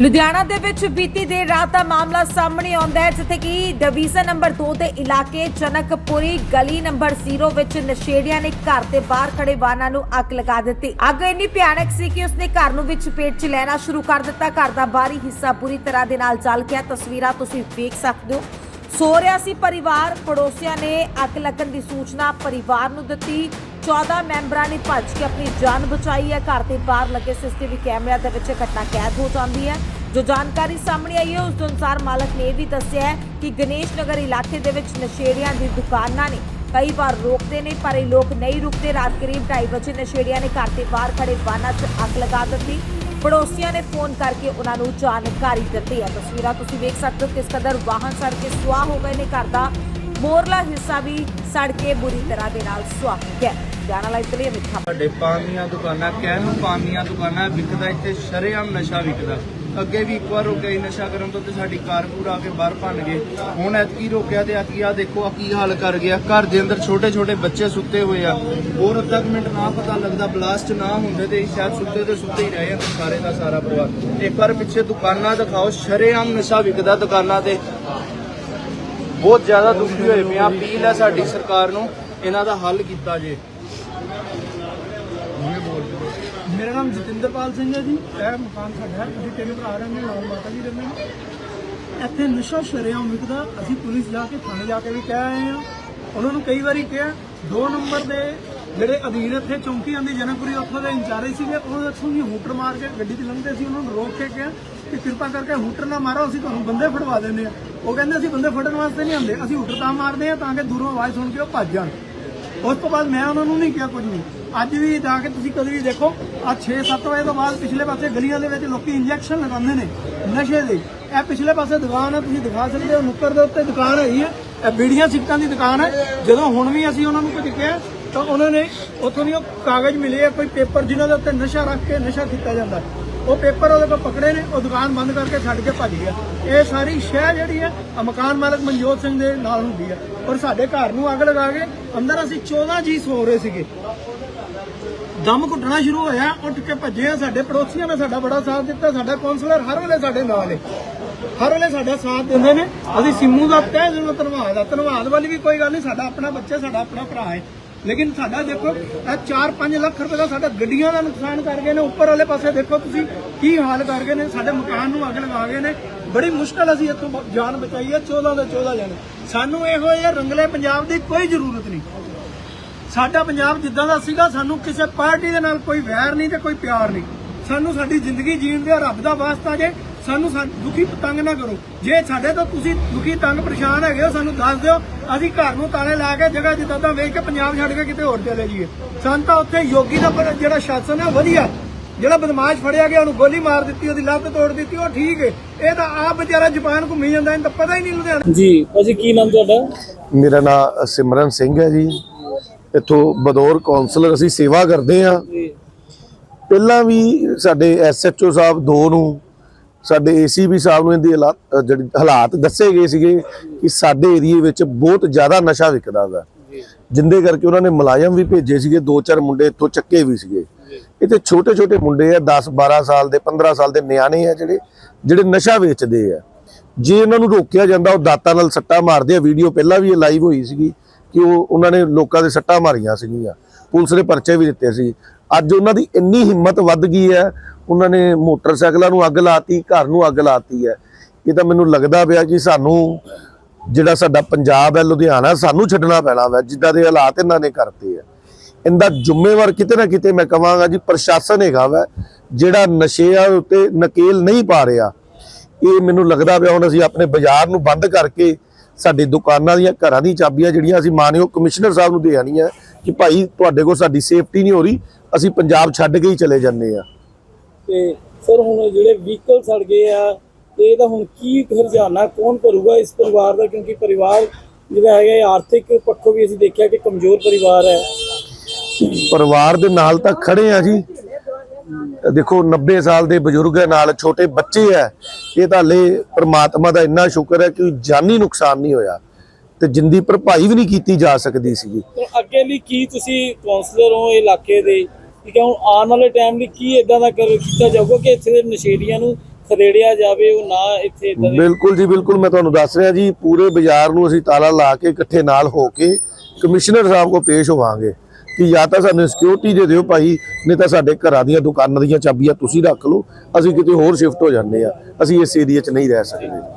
ਲੁਧਿਆਣਾ ਦੇ ਵਿੱਚ ਬੀਤੀ ਦੇਰ ਰਾਤ ਦਾ ਮਾਮਲਾ ਸਾਹਮਣੇ ਆਉਂਦਾ ਹੈ, ਜਿੱਥੇ ਕਿ ਡਿਵੀਜ਼ਨ ਨੰਬਰ 2 ਦੇ ਇਲਾਕੇ ਜਨਕਪੁਰੀ ਗਲੀ ਨੰਬਰ 0 ਵਿੱਚ ਨਸ਼ੇੜੀਆਂ ਨੇ ਘਰ ਦੇ ਬਾਹਰ ਖੜੇ ਵਾਹਨਾਂ ਨੂੰ ਅੱਗ ਲਗਾ ਦਿੱਤੀ। ਅੱਗ ਇੰਨੀ ਭਿਆਨਕ ਸੀ ਕਿ ਉਸਨੇ ਘਰ ਨੂੰ ਵਿੱਚ ਪੇਟ 'ਚ ਲੈਣਾ ਸ਼ੁਰੂ ਕਰ ਦਿੱਤਾ। ਘਰ ਦਾ ਬਾਹਰੀ ਹਿੱਸਾ ਪੂਰੀ ਤਰ੍ਹਾਂ ਦੇ ਨਾਲ ਜਲ ਗਿਆ। ਤਸਵੀਰਾਂ ਤੁਸੀਂ ਵੇਖ ਸਕਦੇ ਹੋ। ਸੋ ਰਿਹਾ ਸੀ ਪਰਿਵਾਰ, ਪੜੋਸੀਆਂ ਨੇ ਅੱਗ ਲੱਗਣ ਦੀ ਸੂਚਨਾ ਪਰਿਵਾਰ ਨੂੰ ਦਿੱਤੀ। 14 ਮੈਂਬਰਾਂ ਨੇ ਭੱਜ ਕੇ ਆਪਣੀ ਜਾਨ ਬਚਾਈ ਹੈ। ਘਰ ਦੇ ਬਾਹਰ ਲੱਗੇ ਸੀਸੀਟੀਵੀ ਕੈਮਰਿਆਂ ਦੇ ਵਿੱਚ ਇਹ ਘਟਨਾ ਕੈਦ ਹੋ ਜਾਂਦੀ ਹੈ। ਜੋ ਜਾਣਕਾਰੀ ਸਾਹਮਣੇ ਆਈ ਹੈ, ਉਸ ਦੇ ਅਨੁਸਾਰ ਮਾਲਕ ਨੇ ਇਹ ਵੀ ਦੱਸਿਆ ਹੈ ਕਿ ਗਣੇਸ਼ ਨਗਰ ਇਲਾਕੇ ਦੇ ਵਿੱਚ ਨਸ਼ੇੜੀਆਂ ਦੀ ਦੁਕਾਨਾਂ ਨੇ ਕਈ ਵਾਰ ਰੋਕਦੇ ਨੇ, ਪਰ ਇਹ ਲੋਕ ਨਹੀਂ ਰੁਕਦੇ। ਰਾਤ ਕਰੀਬ 2:30 ਵਜੇ ਨਸ਼ੇੜੀਆਂ ਨੇ ਘਰ ਦੇ ਬਾਹਰ ਖੜੇ ਵਾਹਨਾਂ 'ਚ ਅੱਗ ਲਗਾ ਦਿੱਤੀ। ਪੜੋਸੀਆਂ ਨੇ ਫੋਨ ਕਰਕੇ ਉਹਨਾਂ ਨੂੰ ਜਾਣਕਾਰੀ ਦਿੱਤੀ ਹੈ। ਤਸਵੀਰਾਂ ਤੁਸੀਂ ਵੇਖ ਸਕਦੇ ਹੋ ਕਿਸ ਕਦਰ ਵਾਹਨ ਸੜ ਕੇ ਸੁਆਹ ਹੋ ਗਏ ਨੇ। ਘਰ ਦਾ ਮੋਰਲਾ ਹਿੱਸਾ ਵੀ ਸੜ ਕੇ ਬੁਰੀ ਤਰ੍ਹਾਂ ਦੇ ਨਾਲ ਸੁਆਹ ਹੋ ਗਿਆ ਜਾਣਾ ਲਾਈਵ ਲਈ ਮਿੱਠਾ ਸਾਡੇ ਪਾਨ ਦੁਕਾਨਾਂ ਕਹਿ ਨੂੰ ਪਾਨ ਦੁਕਾਨਾਂ, ਵਿਕਦਾ ਇੱਥੇ ਸ਼ਰੇਆਮ ਨਸ਼ਾ ਵਿਕਦਾ। ਅੱਗੇ ਵੀ ਇੱਕ ਵਾਰ ਰੁਕਿਆ ਸੀ ਨਸ਼ਾ ਕਰਨ ਤੋਂ ਤੇ ਸਾਡੀ ਕਾਰ ਪੂਰਾ ਆ ਕੇ ਬਾਹਰ ਭੰਨ ਗਏ ਹੁਣ ਐਤਕੀ ਰੋਕਿਆ ਤੇ ਐਤਕੀ ਆ ਦੇਖੋ ਆ ਕੀ ਹਾਲ ਕਰ ਗਿਆ। ਘਰ ਦੇ ਅੰਦਰ ਛੋਟੇ ਛੋਟੇ ਬੱਚੇ ਸੁੱਤੇ ਹੋਏ ਆ। ਹੋਰ ਅੱਧਾ ਮਿੰਟ ਨਾ ਪਤਾ ਲੱਗਦਾ ਬਲਾਸਟ ਨਾ ਹੁੰਦੇ ਤੇ ਸ਼ਾਇਦ ਸੁੱਤੇ ਤੇ ਸੁੱਤੇ ਹੀ ਰਹੇ ਆ, ਸਾਰੇ ਦਾ ਸਾਰਾ ਪਰਿਵਾਰ। ਇੱਕ ਵਾਰ ਪਿੱਛੇ ਦੁਕਾਨਾਂ ਦਿਖਾਓ, ਸ਼ਰੇਆਮ ਨਸ਼ਾ ਵਿਕਦਾ ਦੁਕਾਨਾਂ ਤੇ। ਬਹੁਤ ਜ਼ਿਆਦਾ ਦੁਖੀ ਹੋਏ ਪਏ ਅਪੀਲ ਹੈ ਸਾਡੀ ਸਰਕਾਰ ਨੂੰ, ਇਹਨਾਂ ਦਾ ਹੱਲ ਕੀਤਾ ਜੇ। ਮੇਰਾ ਨਾਮ ਜਤਿੰਦਰਪਾਲ ਸਿੰਘ ਹੈ ਜੀ। ਇਹ ਮਕਾਨ ਸਾਡਾ ਹੈ। ਅਸੀਂ ਤਿੰਨ ਭਰਾ ਰਹਿੰਦੇ ਹਾਂ ਨਾਲ ਮਾਤਾ ਜੀ ਰਹਿੰਦੇ ਨੇ। ਇੱਥੇ ਨਸ਼ਾ ਸ਼ਰੇਆਮ ਵਿਕਦਾ ਅਸੀਂ ਪੁਲਿਸ ਜਾ ਕੇ, ਥਾਣੇ ਜਾ ਕੇ ਵੀ ਕਹਿ ਆਏ ਆ ਉਹਨਾਂ ਨੂੰ ਕਈ ਵਾਰੀ ਕਿਹਾ, ਦੋ ਨੰਬਰ ਦੇ ਜਿਹੜੇ ਅਧੀਨ ਇੱਥੇ ਚੌਂਕੀ ਆਂਦੀ ਜਨਕਪੁਰੀ ਉੱਥੋਂ ਦੇ ਇੰਚਾਰਜ ਸੀਗੇ, ਉਹਨਾਂ ਦੇ ਅੱਛੋਂ ਹੂਟਰ ਮਾਰ ਕੇ ਗੱਡੀ ਤੇ ਲੰਘਦੇ ਸੀ। ਉਹਨਾਂ ਨੂੰ ਰੋਕ ਕੇ ਕਿਹਾ ਕਿ ਕਿਰਪਾ ਕਰਕੇ ਹੂਟਰ ਨਾ ਮਾਰੋ, ਅਸੀਂ ਤੁਹਾਨੂੰ ਬੰਦੇ ਫੜਵਾ ਦਿੰਦੇ ਆ ਉਹ ਕਹਿੰਦੇ, ਅਸੀਂ ਬੰਦੇ ਫੜਨ ਵਾਸਤੇ ਨਹੀਂ ਆਉਂਦੇ। ਅਸੀਂ ਹੂਟਰ ਤਾਂ ਮਾਰਦੇ ਆ ਤਾਂ ਕਿ ਦੂਰੋਂ ਆਵਾਜ਼ ਸੁਣ ਕੇ ਉਹ ਭੱਜ ਜਾਣ। ਉਸ ਤੋਂ ਬਾਅਦ ਮੈਂ ਉਹਨਾਂ ਨੂੰ ਨਹੀਂ ਕਿਹਾ ਕੁਝ ਨਹੀਂ ਅੱਜ ਵੀ ਜਾ ਕੇ ਤੁਸੀਂ ਕਦੇ ਵੀ ਦੇਖੋ ਆ 6-7 ਵਜੇ ਤੋਂ ਬਾਅਦ ਪਿਛਲੇ ਪਾਸੇ ਗਲੀਆਂ ਦੇ ਵਿੱਚ ਲੋਕੀ ਇੰਜੈਕਸ਼ਨ ਲਗਾਉਂਦੇ ਨੇ, ਨਸ਼ੇ ਦੇ। ਇਹ ਪਿਛਲੇ ਪਾਸੇ ਦੁਕਾਨ ਹੈ ਤੁਸੀਂ ਦਿਖਾ ਸਕਦੇ ਹੋ, ਨੁੱਕਰ ਦੇ ਉੱਤੇ ਦੁਕਾਨ ਹੈਗੀ ਹੈ ਇਹ ਬੀੜੀਆਂ ਸਿੱਟਾਂ ਦੀ ਦੁਕਾਨ ਹੈ ਜਦੋਂ ਹੁਣ ਵੀ ਅਸੀਂ ਉਹਨਾਂ ਨੂੰ ਕੁਝ ਕਿਹਾ, ਤਾਂ ਉਹਨਾਂ ਨੇ ਉੱਥੋਂ ਦੀ ਕਾਗਜ਼ ਮਿਲੇ ਆ, ਕੋਈ ਪੇਪਰ ਜਿਨ੍ਹਾਂ ਦੇ ਉੱਤੇ ਨਸ਼ਾ ਰੱਖ ਕੇ ਨਸ਼ਾ ਕੀਤਾ ਜਾਂਦਾ। ਉਹ ਪੇਪਰ ਉਹਦੇ ਕੋਲ ਪਕੜੇ ਨੇ, ਉਹ ਦੁਕਾਨ ਬੰਦ ਕਰਕੇ ਛੱਡ ਕੇ ਭੱਜ ਗਿਆ। ਇਹ ਸਾਰੀ ਸ਼ਹਿ ਜਿਹੜੀ ਹੈ ਮਕਾਨ ਮਾਲਕ ਮਨਜੋਤ ਸਿੰਘ ਦੇ ਨਾਲ ਹੁੰਦੀ ਹੈ ਔਰ ਸਾਡੇ ਘਰ ਨੂੰ ਅੱਗ ਲਗਾ ਕੇ ਅੰਦਰ ਅਸੀਂ 14 ਜੀ ਸੋ ਰਹੇ ਸੀਗੇ। ਦਮ ਘੁੱਟਣਾ ਸ਼ੁਰੂ ਹੋਇਆ, ਉੱਠ ਕੇ ਭੱਜੇ ਆ ਸਾਡੇ ਪੜੋਸੀਆਂ ਨੇ, ਸਾਡਾ ਬੜਾ ਸਾਥ ਦਿੱਤਾ, ਸਾਡਾ ਕਾਉਂਸਲਰ ਹਰ ਵੇਲੇ ਸਾਡੇ ਨਾਲ ਹੈ ਹਰ ਵੇਲੇ ਸਾਡਾ ਸਾਥ ਦਿੰਦੇ ਨੇ। ਅਸੀਂ ਸਿੰਮੂ ਦਾ ਤਹਿ ਦਿਲੋਂ ਧੰਨਵਾਦ ਆ। ਧੰਨਵਾਦ ਵਾਲੀ ਵੀ ਕੋਈ ਗੱਲ ਨਹੀਂ, ਸਾਡਾ ਆਪਣਾ ਬੱਚਾ, ਸਾਡਾ ਆਪਣਾ ਭਰਾ ਹੈ ਲੇਕਿਨ ਸਾਡਾ ਦੇਖੋ, ਇਹ 4-5 ਲੱਖ ਰੁਪਏ ਦਾ ਸਾਡਾ ਗੱਡੀਆਂ ਦਾ ਨੁਕਸਾਨ ਕਰ ਗਏ ਨੇ। ਉੱਪਰ ਵਾਲੇ ਪਾਸੇ ਦੇਖੋ ਤੁਸੀਂ ਕੀ ਹਾਲ ਕਰ ਗਏ ਨੇ। ਸਾਡੇ ਮਕਾਨ ਨੂੰ ਅੱਗ ਲਗਾ ਗਏ ਨੇ। ਬੜੀ ਮੁਸ਼ਕਲ ਅਸੀਂ ਇੱਥੋਂ ਜਾਨ ਬਚਾਈ ਹੈ 14 ਦੇ 14 ਜਣੇ। ਸਾਨੂੰ ਇਹੋ ਜਿਹੇ ਰੰਗਲੇ ਪੰਜਾਬ ਦੀ ਕੋਈ ਜ਼ਰੂਰਤ ਨਹੀਂ। ਸਾਡਾ ਪੰਜਾਬ ਜਿੱਦਾਂ ਦਾ ਸੀਗਾ ਸਾਨੂੰ ਕਿਸੇ ਪਾਰਟੀ ਦੇ ਨਾਲ ਕੋਈ ਵੈਰ ਨਹੀਂ ਤੇ ਕੋਈ ਪਿਆਰ ਨਹੀਂ। ਸਾਨੂੰ ਸਾਡੀ ਜ਼ਿੰਦਗੀ ਜੀਣ ਦੇ ਰੱਬ ਦਾ ਵਾਸਤਾ ਜੇ ਸਾਨੂੰ ਦੁਖੀ ਤੰਗ ਨਾ ਕਰੋ। ਜੇ ਸਾਡੇ ਤੋਂ ਤੁਸੀਂ ਦੁਖੀ ਤੰਗ ਪਰੇਸ਼ਾਨ ਹੈਗੇ ਹੋ ਸਾਨੂੰ ਦੱਸ ਦਿਓ ਅਸੀਂ ਘਰ ਨੂੰ ਤਾਲੇ ਲਾ ਕੇ ਜਗ੍ਹਾ ਜਿੱਦਾਂ ਦਾ ਵੇਖ ਕੇ ਪੰਜਾਬ ਛੱਡ ਕੇ ਕਿਤੇ ਹੋਰ ਚਲੇ ਜਾਈਏ। ਸਾਨੂੰ ਤਾਂ ਉੱਥੇ ਯੋਗੀ ਦਾ ਜਿਹੜਾ ਸ਼ਾਸਨ ਹੈ ਵਧੀਆ। ਜਿਹੜਾ ਬਦਮਾਸ਼ ਫੜਿਆ ਗਿਆ ਉਹਨੂੰ ਗੋਲੀ ਮਾਰ ਦਿੱਤੀ ਉਹਦੀ ਲੱਤ ਤੋੜ ਦਿੱਤੀ ਉਹ ਠੀਕ ਹੈ। ਇਹ ਤਾਂ ਆਪ ਵਿਚਾਰਾ ਜਾਪਾਨ ਘੁੰਮੀ ਜਾਂਦਾ ਇਹਨੂੰ ਤਾਂ ਪਤਾ ਹੀ ਨਹੀਂ ਲੁਧਿਆਣਾ ਜੀ ਭਾਜੀ ਕੀ ਨਾਮ ਤੁਹਾਡਾ? ਮੇਰਾ ਨਾਮ ਸਿਮਰਨ ਸਿੰਘ ਹੈ ਜੀ। ਇੱਥੋਂ ਬਦੌਰ ਕਾਉਂਸਲਰ ਅਸੀਂ ਸੇਵਾ ਕਰਦੇ ਆ ਪਹਿਲਾਂ ਵੀ ਸਾਡੇ ਐਸਐਚਓ ਸਾਹਿਬ ਦੋ ਨੂੰ ਸਾਡੇ ਏਸੀਬੀ ਸਾਹਿਬ ਨੂੰ ਇਹਦੀ ਜਿਹੜੀ ਹਾਲਾਤ ਦੱਸੇ ਗਏ ਸੀਗੇ ਕਿ ਸਾਡੇ ਏਰੀਏ ਵਿੱਚ ਬਹੁਤ ਜ਼ਿਆਦਾ ਨਸ਼ਾ ਵਿਕਦਾ ਵਾ ਜਿੰਦੇ ਕਰਕੇ ਉਹਨਾਂ ਨੇ ਮੁਲਾਜ਼ਮ ਵੀ ਭੇਜੇ ਸੀਗੇ ਦੋ ਚਾਰ ਮੁੰਡੇ ਇੱਥੋਂ ਚੱਕੇ ਵੀ ਸੀਗੇ। ਇਹ ਤੇ ਛੋਟੇ ਛੋਟੇ ਮੁੰਡੇ ਆ 10 12 ਸਾਲ ਦੇ 15 ਸਾਲ ਦੇ ਨਿਆਣੇ ਆ ਜਿਹੜੇ ਜਿਹੜੇ ਨਸ਼ਾ ਵੇਚਦੇ ਆ। ਜੇ ਇਹਨਾਂ ਨੂੰ ਰੋਕਿਆ ਜਾਂਦਾ ਉਹ ਦਾਤਾਂ ਨਾਲ ਸੱਟਾਂ ਮਾਰਦੇ ਆ। ਵੀਡੀਓ ਪਹਿਲਾਂ ਵੀ ਇਹ ਲਾਈਵ ਹੋਈ ਸੀਗੀ। ਕਿ ਉਹ ਉਹਨਾਂ ਨੇ ਲੋਕਾਂ ਦੇ ਸੱਟਾਂ ਮਾਰੀਆਂ ਸੀਗੀਆਂ। ਪੁਲਿਸ ਨੇ ਪਰਚੇ ਵੀ ਦਿੱਤੇ ਸੀ। ਅੱਜ ਉਹਨਾਂ ਦੀ ਇੰਨੀ ਹਿੰਮਤ ਵੱਧ ਗਈ ਹੈ, ਉਹਨਾਂ ਨੇ ਮੋਟਰਸਾਈਕਲਾਂ ਨੂੰ ਅੱਗ ਲਾਤੀ, ਘਰ ਨੂੰ ਅੱਗ ਲਾਤੀ ਹੈ। ਇਹ ਤਾਂ ਮੈਨੂੰ ਲੱਗਦਾ ਪਿਆ ਕਿ ਸਾਨੂੰ ਜਿਹੜਾ ਸਾਡਾ ਪੰਜਾਬ ਹੈ, ਲੁਧਿਆਣਾ, ਸਾਨੂੰ ਛੱਡਣਾ ਪੈਣਾ ਵਾ, ਜਿੱਦਾਂ ਦੇ ਹਾਲਾਤ ਇਹਨਾਂ ਨੇ ਕਰਤੇ ਹੈ ਇਹਦਾ ਜ਼ਿੰਮੇਵਾਰ ਕਿਤੇ ਨਾ ਕਿਤੇ ਮੈਂ ਕਹਾਂਗਾ ਜੀ, ਪ੍ਰਸ਼ਾਸਨ ਹੈਗਾ ਵਾ, ਜਿਹੜਾ ਨਸ਼ਿਆਂ ਉੱਤੇ ਨਕੇਲ ਨਹੀਂ ਪਾ ਰਿਹਾ। ਇਹ ਮੈਨੂੰ ਲੱਗਦਾ ਪਿਆ ਹੁਣ ਅਸੀਂ ਆਪਣੇ ਬਾਜ਼ਾਰ ਨੂੰ ਬੰਦ ਕਰਕੇ ਸਾਡੀ ਦੁਕਾਨਾਂ ਦੀਆਂ ਘਰਾਂ ਦੀ ਚਾਬੀਆਂ ਜਿਹੜੀਆਂ ਅਸੀਂ ਮਾਨਯੋਗ ਕਮਿਸ਼ਨਰ ਸਾਹਿਬ ਨੂੰ ਦੇ ਆਣੀਆਂ ਕਿ ਭਾਈ ਤੁਹਾਡੇ ਕੋਲ ਸਾਡੀ ਸੇਫਟੀ ਨਹੀਂ ਹੋ ਰਹੀ ਅਸੀਂ ਪੰਜਾਬ ਛੱਡ ਕੇ ਹੀ ਚਲੇ ਜੰਨੇ ਆ ਤੇ ਸਰ ਹੁਣ ਜਿਹੜੇ ਵਹੀਕਲ ਸੜ ਗਏ ਆ ਤੇ ਇਹਦਾ ਹੁਣ ਕੀ ਹਰਜਾਨਾ ਕੌਣ ਭਰੂਗਾ ਇਸ ਪਰਿਵਾਰ ਦਾ? ਕਿਉਂਕਿ ਪਰਿਵਾਰ ਜਿਹੜਾ ਹੈਗਾ ਇਹ ਆਰਥਿਕ ਪੱਖੋਂ ਵੀ ਅਸੀਂ ਦੇਖਿਆ ਕਿ ਕਮਜ਼ੋਰ ਪਰਿਵਾਰ ਹੈ। ਪਰਿਵਾਰ ਦੇ ਨਾਲ ਤਾਂ ਖੜੇ ਆ ਜੀ। ਦੇਖੋ 90 ਸਾਲ ਦੇ ਬਜ਼ੁਰਗ ਨਾਲ ਛੋਟੇ ਬੱਚੇ ਹੈ। ਇਹ ਤਾਂ ਹਲੇ ਪ੍ਰਮਾਤਮਾ ਦਾ ਇੰਨਾ ਸ਼ੁਕਰ ਹੈ ਕਿ ਜਾਨੀ ਨੁਕਸਾਨ ਨਹੀਂ ਹੋਇਆ ਤੇ ਜਿੰਦੀ ਭਰਪਾਈ ਵੀ ਨਹੀਂ ਕੀਤੀ ਜਾ ਸਕਦੀ ਸੀਗੀ। ਤੇ ਅੱਗੇ ਲਈ ਕੀ ਤੁਸੀਂ ਕਾਉਂਸਲਰ ਹੋ ਇਲਾਕੇ ਦੇ? ਠੀਕ ਹੈ ਹੁਣ ਆਉਣ ਵਾਲੇ ਟਾਈਮ ਲਈ ਕੀ ਇਦਾਂ ਦਾ ਕਰ ਕੀਤਾ ਜਾਊਗਾ ਕਿ ਇੱਥੇ ਦੇ ਨਸ਼ੇੜੀਆਂ ਨੂੰ ਖਦੇੜਿਆ ਜਾਵੇ ਉਹ ਨਾ ਇੱਥੇ ਬਿਲਕੁਲ ਜੀ ਬਿਲਕੁਲ ਮੈਂ ਤੁਹਾਨੂੰ ਦੱਸ ਰਿਹਾ ਜੀ ਪੂਰੇ ਬਾਜ਼ਾਰ ਨੂੰ ਅਸੀਂ ਤਾਲਾ ਲਾ ਕੇ ਇਕੱਠੇ ਨਾਲ ਹੋ ਕੇ ਕਮਿਸ਼ਨਰ ਸਾਹਿਬ ਕੋ ਪੇਸ਼ ਹੋਵਾਂਗੇ। ਕਿ ਜਾਂ ਤਾਂ ਸਾਨੂੰ ਸਿਕਿਉਰਿਟੀ ਦੇ ਦਿਓ ਭਾਈ, ਨਹੀਂ ਤਾਂ ਸਾਡੇ ਘਰਾਂ ਦੀਆਂ ਦੁਕਾਨਾਂ ਦੀਆਂ ਚਾਬੀਆਂ ਤੁਸੀਂ ਰੱਖ ਲਓ, ਅਸੀਂ ਕਿਤੇ ਹੋਰ ਸ਼ਿਫਟ ਹੋ ਜਾਂਦੇ ਆ, ਅਸੀਂ ਇਸ ਏਰੀਆ 'ਚ ਨਹੀਂ ਰਹਿ ਸਕਦੇ।